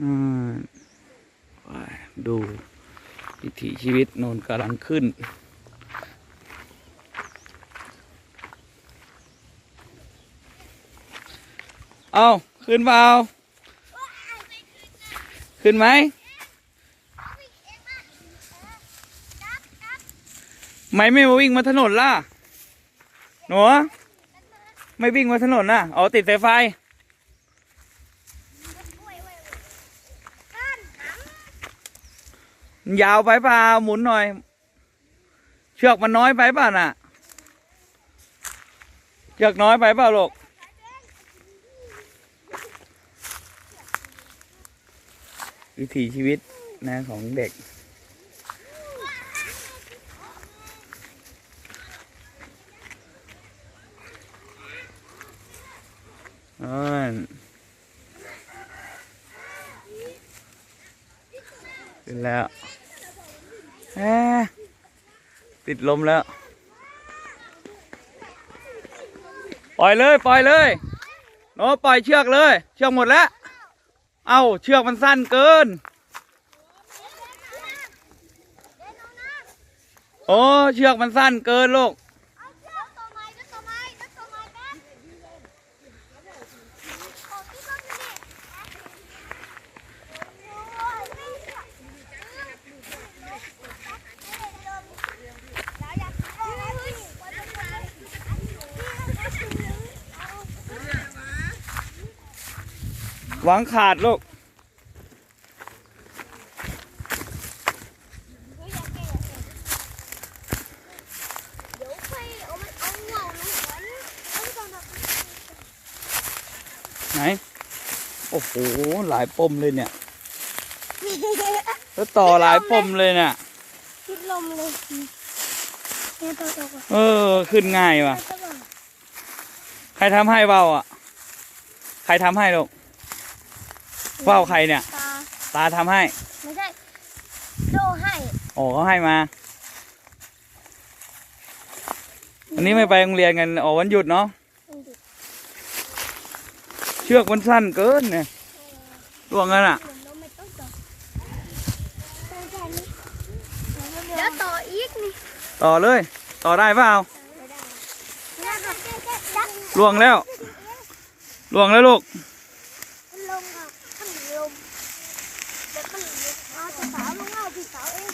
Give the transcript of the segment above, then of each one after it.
อืมไปดูวิถีชีวิตโนนกำลังขึ้น เอาขึ้นเปล่าขึ้นไหม ไม่ไม่มาวิ่งมาถนนล่ะ หนูไม่วิ่งมาถนนน่ะ อ๋อติดสายไฟ มัน ยาวไปเปล่าหมุนหน่อย เชือกมันน้อยไปเปล่าน่ะ เชือกน้อยไปเปล่าลูกวิถีชีวิตนะของเด็ก อ่อนขึ้นแล้ว ติดลมแล้ว ปล่อยเลย ปล่อยเลยโน้ปล่อยเชือกเลย เชือกหมดแล้ว เอาเชือกมันสั้นเกิน โอ้ เชือกมันสั้นเกินลูก หวังขาดลูกเดี๋ยวไปเอามันเอาเหงาลงก่อนเอาก่อนนะไหน โอ้โห หลายปมเลยเนี่ย แล้วต่อหลายปมเลยเนี่ยคิดลมเลยเนี่ยตัวตัวก่อนเออ ขึ้นง่ายว่ะ ใครทำให้เบาอะ ใครทำให้ลูก ว่าวใครเนี่ย ตาตาทำให้ ไม่ใช่โดให้โอ้เขาให้มา วันนี้ไม่ไปโรงเรียนกันอ๋อวันหยุดเนาะเชือกมันสั้นเกินเนี่ยล่วงกันอะเดี๋ยวต่ออีกนี่ต่อเลย ต่อได้เปล่าล่วงแล้วล่วงแล้วลูก ลงค่ะข้างลมเดี๋ยวข้างลมเอาจะสาวลงเอาพี่สาวเอง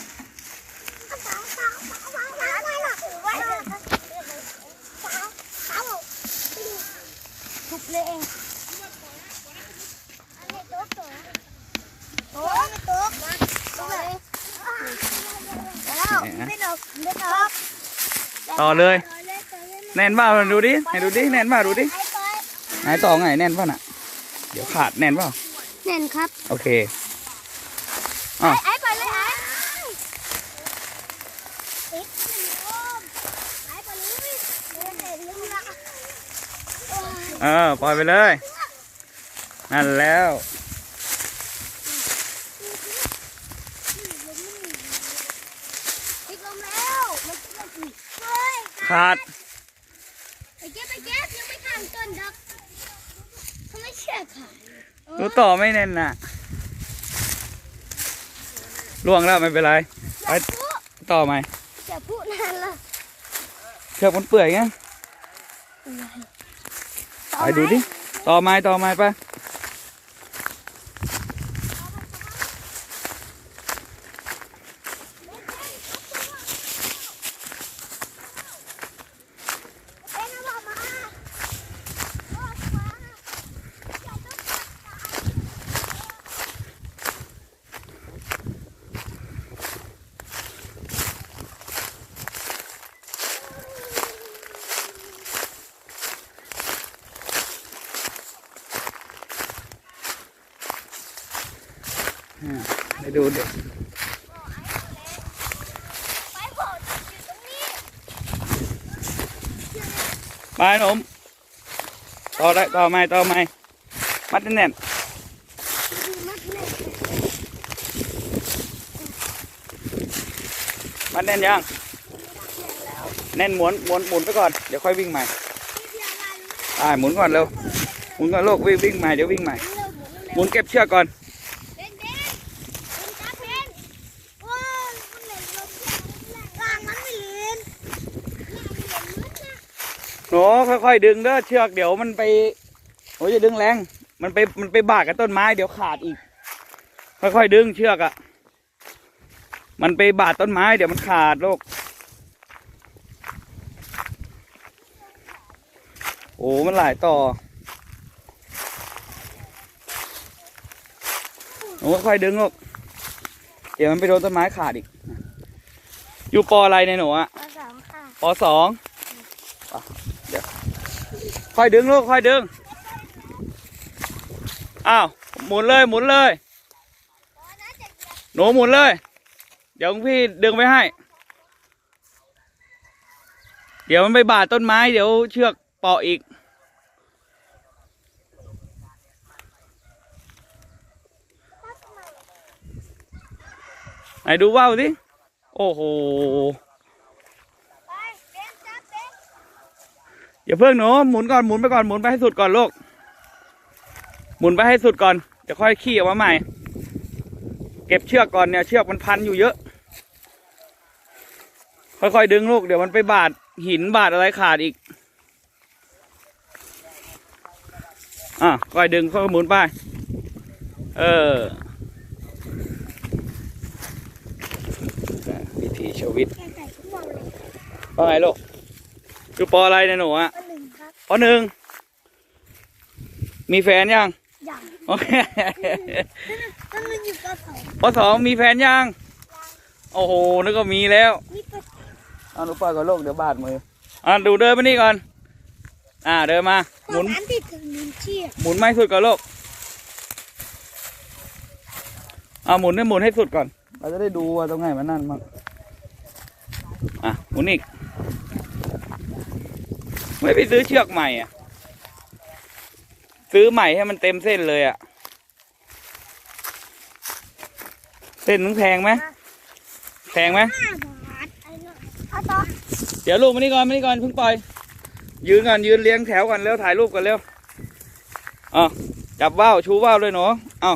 สาวสาวสาวสาวสาวไม่หรอกไว้สาวสาวทุบ เลยเองอันนี้ตัวตัวโอ้ยตัวตัวเลยแล้วไม่ดอกไม่ดอกต่อเลย แน่นเปล่าดูดิไหนดูดิแน่นเปล่าดูดิไหนต่อไงแน่นเปล่าน่ะ เดี๋ยวขาดแน่นเปล่าแน่นครับ โอเค อ้าว ไอ้ไปเลยไอ้ติดไอ้ไปเลยเดินเดินลืมละ เออปล่อยไปเลย นั่นแล้วติดลมแล้วมันจะติดเฮ้ยขาดไปเก็บไปเก็บยังไม่ข้ามต้นดอกเขาไม่เชื่อค่ะดูต่อไม่แน่นน่ะล่วงแล้วไม่เป็นไร ไปผู้ต่อไหมจะพูดนานละเชือกมันเปื่อยไง ไปดูดิ ต่อไม้ต่อไม้ไป เป็นอะไรมาบอกมาอย่าต้องตัด ไป ดูเด็กไปบอกอยู่มต่อได้ต่อไม้ต่อไม้มัดแน่นมัดแน่นยัง แน่นหมุนหมุนหมุนไปก่อน เดี๋ยวค่อยวิ่งใหม่ไปหมุนก่อนเร็วหมุนก่อนโลกวิ่งวิ่งใหม่เดี๋ยววิ่งใหม่หมุนเก็บเชือกก่อน หนูค่อยๆดึงเด้อเชือกเดี๋ยวมันไปโอ้ยอย่าดึงแรง มันไปมันไปบาดกับต้นไม้เดี๋ยวขาดอีก ค่อยๆดึงเชือกอะ่ะ มันไปบาดต้นไม้เดี๋ยวมันขาดลูกโอ้มันหลายต่อหนูค่อยๆดึงลูกเดี๋ยวมันไปโดนต้นไม้ขาดอีก อยู่ปออะไรเนี่ยหนูอะปสองค่ะปสองอะเดี๋ยว ค่อยดึงลูกค่อยดึง อ้าวหมุนเลยหมุนเลย หนูหมุนเลย เดี๋ยวพี่ดึงไปให้ เดี๋ยวมันไปบาดต้นไม้เดี๋ยวเชือกเปาะอีก ไหนดูว่าวสิ โอ้โห ไปเบนจับเบน อย่าเพิ่งหนูหมุนก่อนหมุนไปก่อนหมุนไปให้สุดก่อนลูกหมุนไปให้สุดก่อนเดี๋ยวค่อยขี่ออกมาใหม่ เก็บเชือกก่อนเนี่ยเชือกมันพันอยู่เยอะ ค่อยๆดึงลูกเดี๋ยวมันไปบาดหินบาดอะไรขาดอีกอะค่อยดึงค่อยหมุนไป เออวิถีชีวิตว่าไงลูก อยู่ปออะไรเนี่ยหนูอะอันหนึ่งครับปอหนึ่งมีแฟนยังอย่างโอเคอันหนึ่งอยู่ปสองปสองมีแฟนยังโอ้โหนึกว่ามีแล้วนี่ปเอาหนูปล่อยก่อนลูกเดี๋ยวบาดมืออะดูเดินมานี่ก่อนอ่าเดินมา หมุนน้ำติดถึงนิ้วเชี่ยหมุนไม่สุดก่อนลูกเอาหมุนให้หมุนให้สุดก่อน เราจะได้ดูว่าตรงไหนมันนั่นมั่งอะหมุนอีก ไม่ไปซื้อเชือกใหม่อะ ซื้อใหม่ให้มันเต็มเส้นเลยอะ เส้นนึงแพงไหมแพงไหมเดี๋ยวลูกมานี่ก่อนมานี่ก่อนเพิ่งปล่อย ยืนก่อนยืนเลี้ยงแถวก่อนเร็วถ่ายรูปกันเร็วอะจับว่าวชูว่าวเลยหนูเอ้า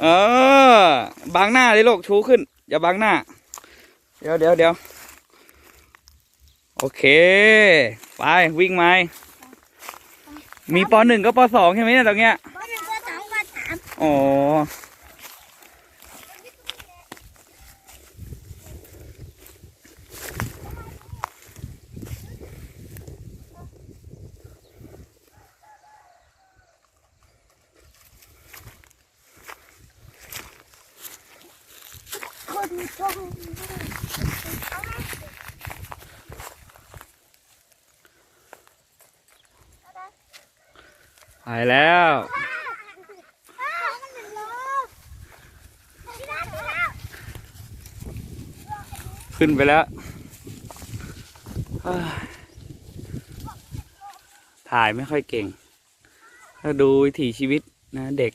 เออบังหน้าเลยลูกชูขึ้น อย่าบังหน้า เดี๋ยวเดี๋ยวเดี๋ยว โอเค ไปวิ่งไหมมีปหนึ่งก็ปสองใช่ไหมเนี่ยตรงเนี้ยปหนึ่งปสองปสามอ๋อคนชม ไปแล้วขึ้นไปแล้ว ถ่ายไม่ค่อยเก่ง ถ้าดูวิถีชีวิตนะเด็ก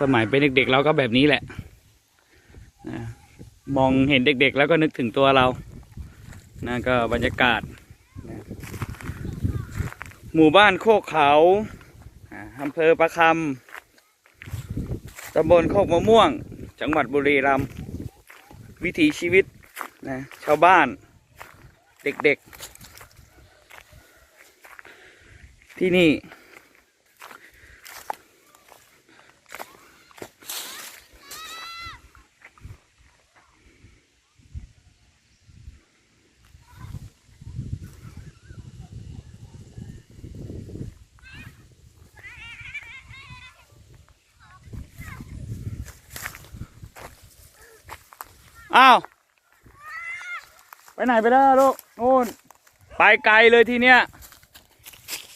สมัยเป็นเด็กๆเราก็แบบนี้แหละนะมองเห็นเด็กๆแล้วก็นึกถึงตัวเรานะก็บรรยากาศ หมู่บ้านโคกเขาอ่าอำเภอประคำตำบลโคกมะม่วง จังหวัดบุรีรัมย์วิถีชีวิตนะชาวบ้าน เด็กๆ ที่นี่ อ้าว ไปไหนไปแล้วลูกนู่น ไปไกลเลยทีเนี้ย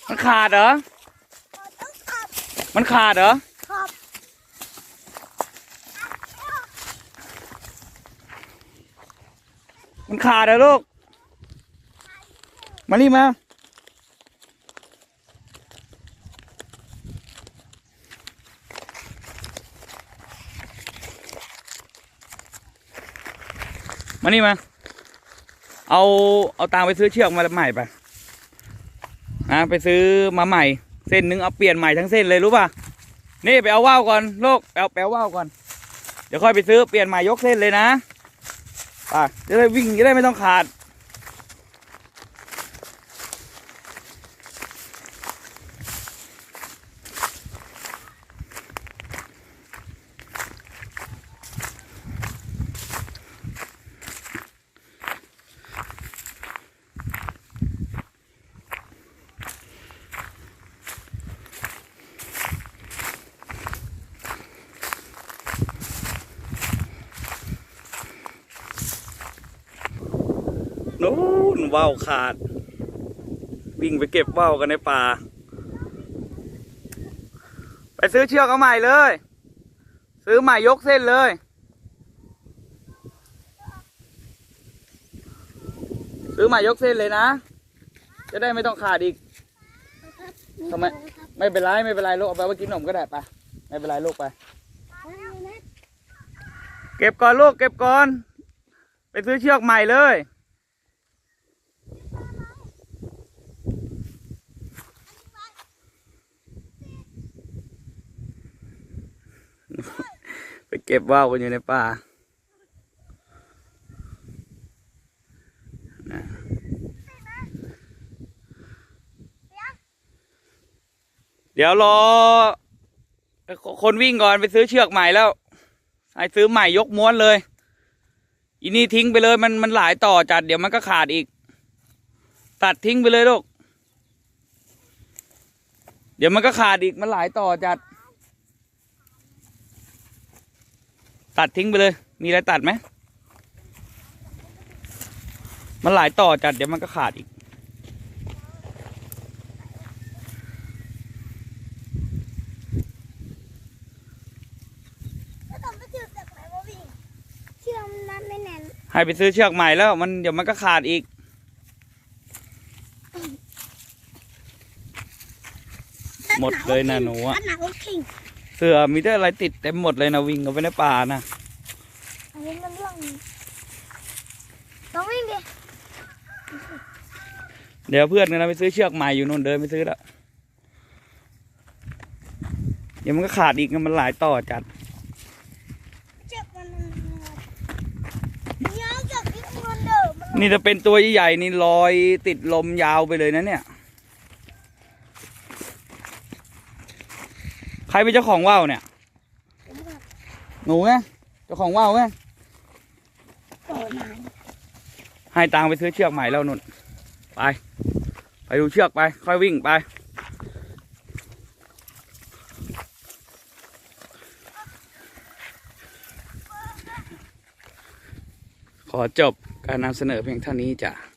มันขาดเหรอต้องขับมันขาดเหรอขับมันขาดเหรอลูก มานี่มา มานี่มา เอาเอาตังไปซื้อเชือกมาใหม่ไปนะไปซื้อมาใหม่ เส้นหนึงเอาเปลี่ยนใหม่ทั้งเส้นเลยรู้ป่ะนี่ไปเอาว่าวก่อนลูกไปเอาแปลว่าวก่อน เดี๋ยวค่อยไปซื้อเปลี่ยนใหม่ยกเส้นเลยนะอะจะได้วิ่งจะได้ไม่ต้องขาด นู้น ว่าวขาด วิ่งไปเก็บว่าวกันในป่า ไปซื้อเชือกเอาใหม่เลย ซื้อใหม่ยกเส้นเลยซื้อใหม่ยกเส้นเลยนะ จะได้ไม่ต้องขาดอีกทำไมไม่เป็นไรไม่เป็นไรลูกเอาไปว่ากินขนมก็ได้ปะไม่เป็นไรลูกไป เก็บก่อนลูกเก็บก่อน ไปซื้อเชือกใหม่เลย เก็บว่าวกันอยู่ในป่าเดี๋ยวรอ คนวิ่งก่อนไปซื้อเชือกใหม่แล้วให้ซื้อใหม่ยกม้วนเลย อีนี่ทิ้งไปเลยมันมันหลายต่อจัด เดี๋ยวมันก็ขาดอีก ตัดทิ้งไปเลยลูก เดี๋ยวมันก็ขาดอีกมันหลายต่อจัด ตัดทิ้งไปเลย มีอะไรตัดไหม มันหลายต่อจัดเดี๋ยวมันก็ขาดอีกแล้วต้องไปเชือกจากไหนวะพี่เชือกมันรัดไม่แน่นให้ไปซื้อเชือกใหม่แล้วมันเดี๋ยวมันก็ขาดอีกหมดเลยนะหนูอะ อันหนักรถคิงเสือมีแต่อะไรติดเต็มหมดเลยนะวิ่งกันไปในป่านะอันนี้มันเรื่องต้องวิ่งดิเดี๋ยวเพื่อนกันนะไปซื้อเชือกใหม่อยู่นู่นเดินไปซื้อแล้วเดี๋ยวมันก็ขาดอีกมันหลายต่อจัดเชือกมันยาวจากที่มันเดิมมันนี่จะเป็นตัวใหญ่ๆนี่ลอยติดลมยาวไปเลยนะเนี่ย ใครเป็นเจ้าของว่าวเนี่ยหนูไงเจ้าของว่าวไงโตนานให้ตังไปซื้อเชือกใหม่แล้วนุ่นไปไปดูเชือกไปค่อยวิ่งไปขอจบการนำเสนอเพียงเท่านี้จ้ะ